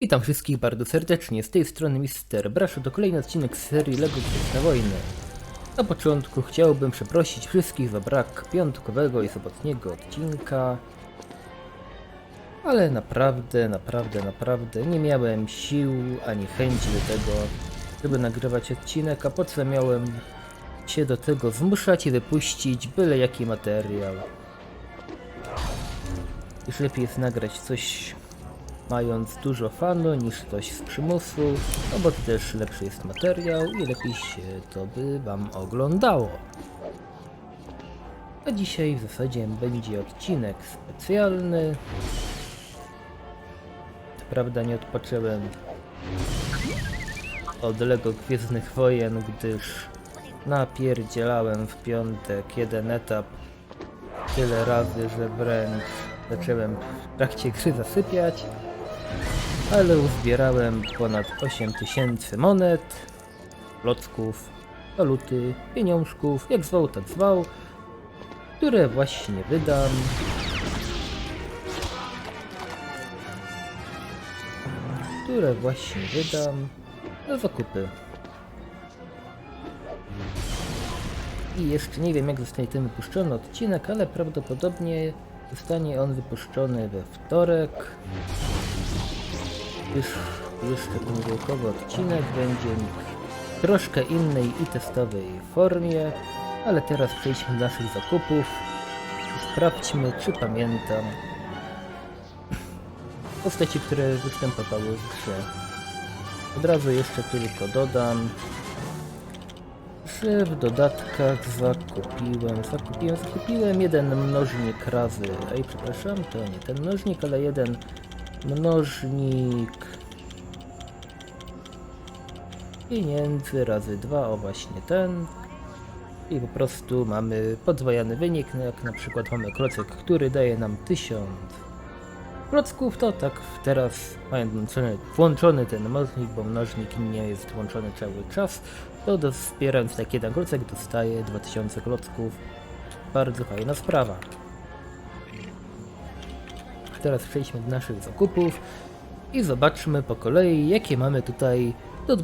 Witam wszystkich bardzo serdecznie, z tej strony Mister Braszu to kolejny odcinek z serii LEGO Gwiezdne Wojny. Na początku chciałbym przeprosić wszystkich za brak piątkowego i sobotniego odcinka. Ale naprawdę, naprawdę, naprawdę nie miałem sił ani chęci do tego, żeby nagrywać odcinek, a po co miałem się do tego zmuszać i wypuścić byle jaki materiał. Już lepiej jest nagrać coś mając dużo fanu niż coś z przymusu, no bo też lepszy jest materiał i lepiej się to by wam oglądało. A dzisiaj w zasadzie będzie odcinek specjalny. Prawda nie odpocząłem od Lego Gwiezdnych Wojen, gdyż napierdzielałem w piątek jeden etap tyle razy, że wręcz zacząłem w trakcie gry zasypiać ale uzbierałem ponad 8000 monet, klocków, waluty, pieniążków, jak zwał tak zwał, które właśnie wydam. Które właśnie wydam na zakupy. I jeszcze nie wiem jak zostanie ten wypuszczony odcinek, ale prawdopodobnie zostanie on wypuszczony we wtorek już jeszcze poniedziałkowy odcinek będzie w troszkę innej i testowej formie, ale teraz przejdźmy do naszych zakupów i sprawdźmy, czy pamiętam postaci, które występowały w grze. Od razu jeszcze tylko dodam, że w dodatkach zakupiłem, zakupiłem, zakupiłem jeden mnożnik razy, ej przepraszam, to nie ten mnożnik, ale jeden mnożnik pieniędzy razy 2, o właśnie ten. I po prostu mamy podwajany wynik, no jak na przykład mamy klocek, który daje nam 1000 klocków, to tak teraz mając włączony, włączony ten mnożnik, bo mnożnik nie jest włączony cały czas, to do, zbierając taki jeden klocek dostaje 2000 klocków. Bardzo fajna sprawa. Teraz przejdźmy do naszych zakupów i zobaczmy po kolei, jakie mamy tutaj do,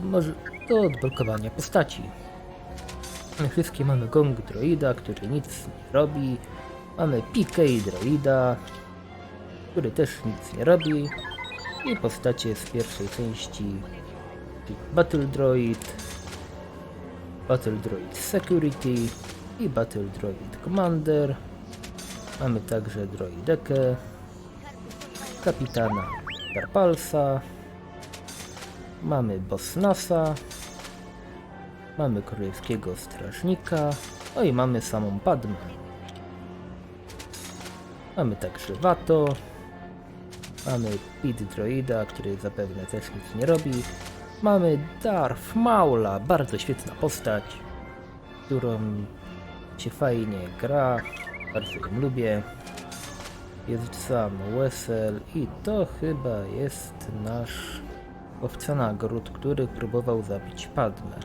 do odblokowania postaci. Wszystkie mamy gong droida, który nic nie robi. Mamy PK droida, który też nic nie robi. I postacie z pierwszej części Battle Droid, Battle Droid Security i Battle Droid Commander. Mamy także droidekę, kapitana Darpalsa, mamy Bosnasa, mamy królewskiego strażnika, no i mamy samą Padmę. Mamy także Wato, mamy Pit Droida, który zapewne też nic nie robi, mamy Darth Maula, bardzo świetna postać, którą się fajnie gra, bardzo ją lubię. Jest sam Wesel i to chyba jest nasz łowca nagród, który próbował zabić Padmę.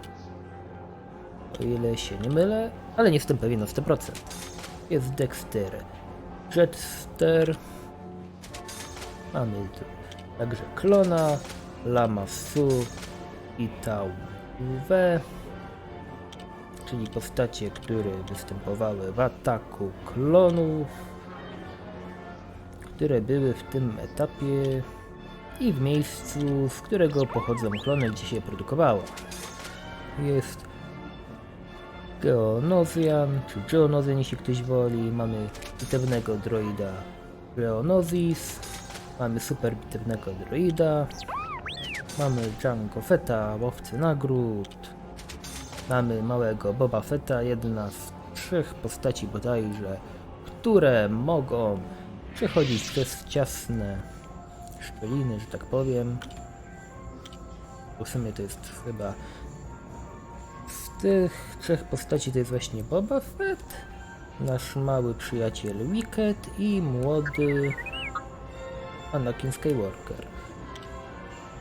O ile się nie mylę, ale nie jestem pewien na 100%. Jest Dexter, Jetster, mamy tu także Klona, Lama Su i Tau W, czyli postacie, które występowały w ataku klonów które były w tym etapie i w miejscu, z którego pochodzą klony, gdzie się produkowało. Jest Geonosian, czy Geonosian, jeśli ktoś woli. Mamy bitewnego droida Leonozis. Mamy super bitewnego droida. Mamy Django Fetta, łowcy nagród. Mamy małego Boba Fetta, jedna z trzech postaci bodajże, które mogą przechodzić przez ciasne szczeliny, że tak powiem. W sumie to jest chyba z tych trzech postaci to jest właśnie Boba Fett, nasz mały przyjaciel Wicket i młody Anakin Skywalker.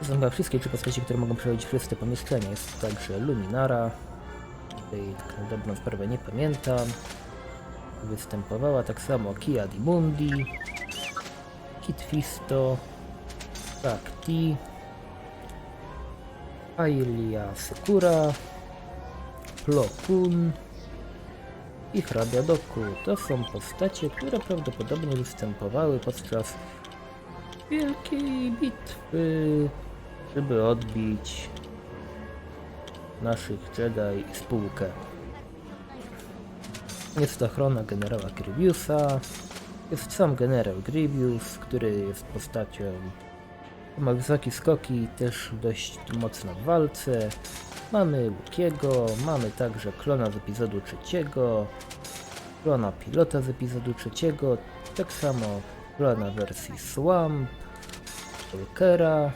Są chyba wszystkie trzy postaci, które mogą przechodzić przez te pomieszczenia. Jest także Luminara, tej tak na dobrą sprawę nie pamiętam. Występowała tak samo Kia Di Mundi, Kit Fisto, tak, T, Ailia Sekura, Plo Kun i hrabia Doku. To są postacie, które prawdopodobnie występowały podczas wielkiej bitwy, żeby odbić naszych Jedi i spółkę. Jest to ochrona generała Grievousa. Jest sam generał Grievous, który jest postacią ma wysokie skoki, też dość mocno w walce. Mamy Łukiego, mamy także klona z epizodu trzeciego, klona pilota z epizodu trzeciego, tak samo klona wersji Swamp, Walkera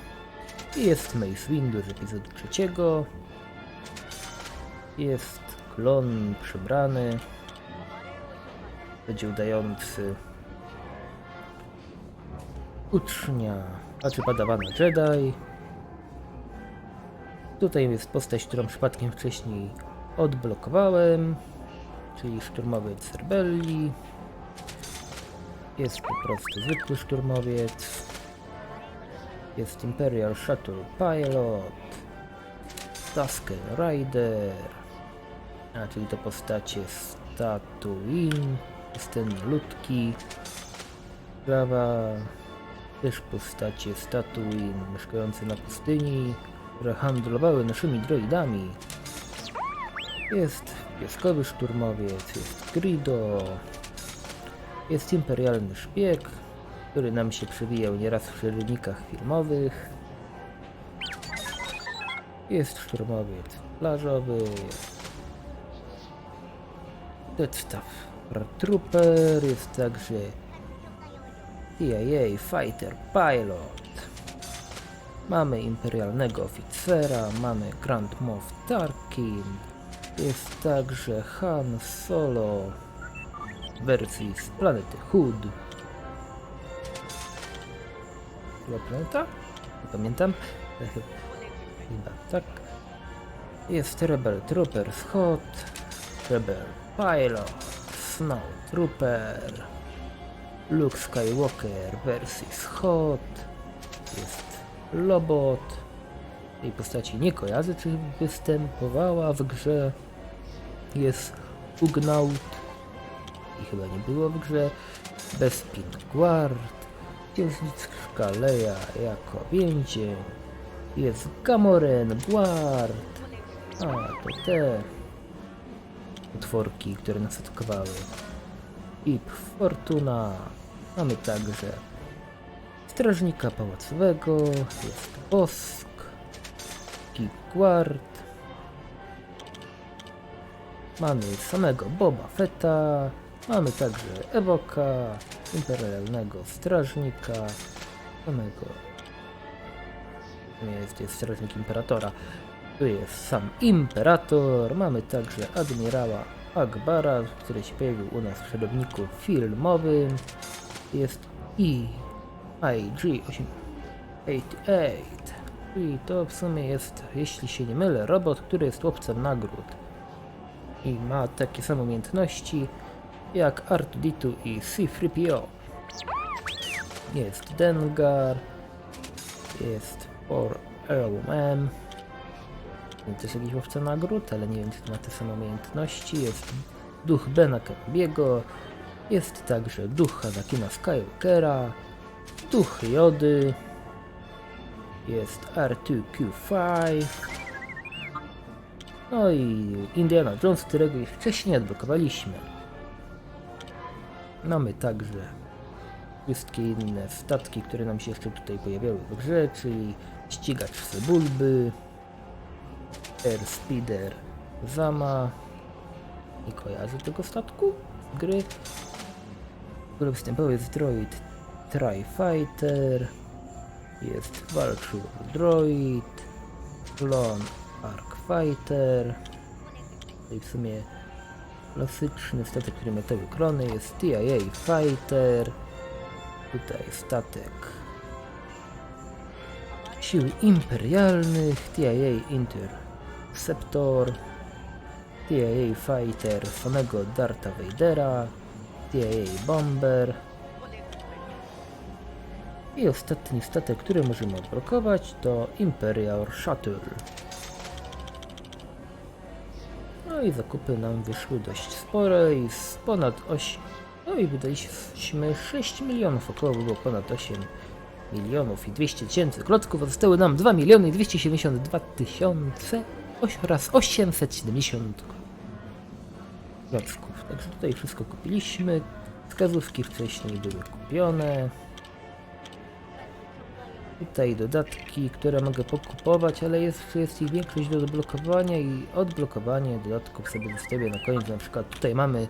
i jest Mace Windu z epizodu trzeciego. Jest klon przybrany, będzie udający ucznia, a czy padawana Jedi. Tutaj jest postać, którą przypadkiem wcześniej odblokowałem, czyli szturmowiec rebelii. Jest po prostu zwykły szturmowiec. Jest Imperial Shuttle Pilot, Tusken Rider, a czyli to postacie z Tatooine, jest ten malutki, prawa, też postacie Tatooine mieszkające na pustyni, które handlowały naszymi droidami. Jest pieskowy szturmowiec, jest Grido, jest imperialny szpieg, który nam się przewijał nieraz w przerywnikach filmowych. Jest szturmowiec plażowy, Death Staff Trooper, jest także CIA Fighter Pilot. Mamy imperialnego oficera, mamy Grand Moff Tarkin. Jest także Han Solo wersji z planety Hood. Chyba planeta? Nie pamiętam. Chyba tak. Jest Rebel Trooper Scott, Rebel Pilot, Snow Trooper, Luke Skywalker w wersji Scott, jest Lobot. Tej postaci nie kojarzę, czy występowała w grze. Jest Ugnaut i chyba nie było w grze. Bespin Guard, Księżniczka Leia jako więzień. Jest Gamoren Guard. A, to te utworki, które nas atakowały. Ip Fortuna. Mamy także Strażnika Pałacowego, jest Bosk, Guard. Mamy samego Boba Fetta, mamy także Ewoka, Imperialnego Strażnika, samego nie jest, jest Strażnik Imperatora. Tu jest sam Imperator, mamy także Admirała Akbara, który się pojawił u nas w przerywniku filmowym. Jest i IG-88. I to w sumie jest, jeśli się nie mylę, robot, który jest łowcą nagród. I ma takie same umiejętności jak R2D2 i C3PO. Jest Dengar, jest 4LM, to jest jakiś łowca nagród, ale nie wiem czy to ma te same umiejętności. Jest duch Bena Kenobiego, jest także duch Anakina Skywalkera, duch Jody, jest R2Q5, no i Indiana Jones, którego już wcześniej odblokowaliśmy. Mamy także wszystkie inne statki, które nam się jeszcze tutaj pojawiały w grze, czyli ścigacz Sebulby, Airspeeder Zama, nie kojarzę tego statku gry, występował jest droid Tri-Fighter, jest Vulture Droid, Clone Arc Fighter, i w sumie klasyczny statek, który ma te klony, jest TIA Fighter, tutaj statek sił imperialnych, TIA Interceptor, TIA Fighter samego Darta Vadera, TIA Bomber, I ostatni statek, który możemy odblokować to Imperial Shuttle. No i zakupy nam wyszły dość spore i z ponad 8... No i wydaliśmy 6 milionów, około było ponad 8 milionów i 200 tysięcy klocków, zostały nam 2 miliony i 272 tysiące oś- oraz 870 klocków. Także tutaj wszystko kupiliśmy. Wskazówki wcześniej były kupione. Tutaj dodatki, które mogę pokupować, ale jest, jest ich większość do odblokowania i odblokowanie dodatków sobie zostawię na koniec. Na przykład tutaj mamy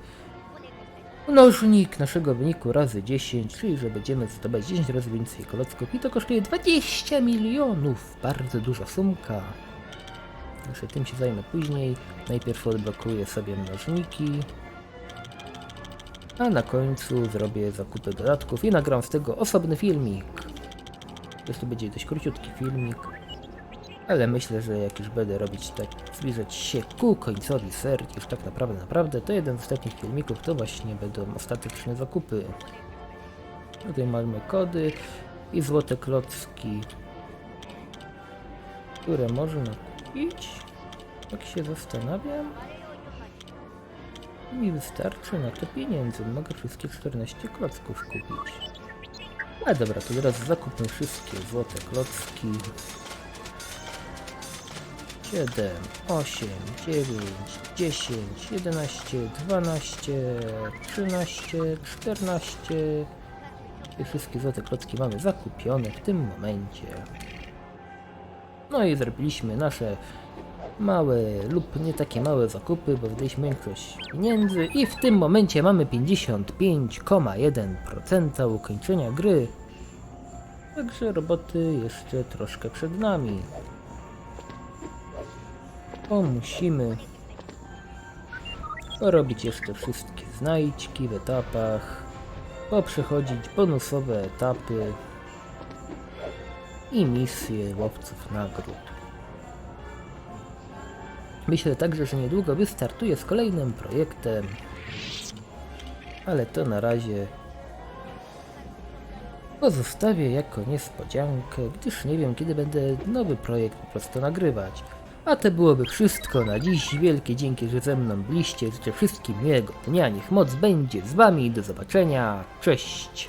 mnożnik naszego wyniku razy 10, czyli że będziemy zdobywać 10 razy więcej klocków i to kosztuje 20 milionów. Bardzo duża sumka. Także tym się zajmę później. Najpierw odblokuję sobie mnożniki. A na końcu zrobię zakupy dodatków i nagram z tego osobny filmik. To będzie dość króciutki filmik. Ale myślę, że jak już będę robić tak, zbliżać się ku końcowi serii, już tak naprawdę, naprawdę, to jeden z ostatnich filmików to właśnie będą ostateczne zakupy. Tutaj mamy kody i złote klocki, które można kupić. Tak się zastanawiam. Mi wystarczy na to pieniędzy, mogę wszystkie 14 klocków kupić. A dobra, to teraz zakupmy wszystkie złote klocki. 7, 8, 9, 10, 11, 12, 13, 14. I wszystkie złote klocki mamy zakupione w tym momencie. No i zrobiliśmy nasze małe lub nie takie małe zakupy, bo wydaliśmy większość pieniędzy i w tym momencie mamy 55,1% ukończenia gry. Także roboty jeszcze troszkę przed nami. Bo musimy porobić jeszcze wszystkie znajdźki w etapach, poprzechodzić bonusowe etapy i misje łowców nagród. Myślę także, że niedługo wystartuję z kolejnym projektem, ale to na razie pozostawię jako niespodziankę, gdyż nie wiem kiedy będę nowy projekt po prostu nagrywać. A to byłoby wszystko na dziś. Wielkie dzięki, że ze mną byliście. Życzę wszystkim miłego dnia. Niech moc będzie z wami. Do zobaczenia. Cześć.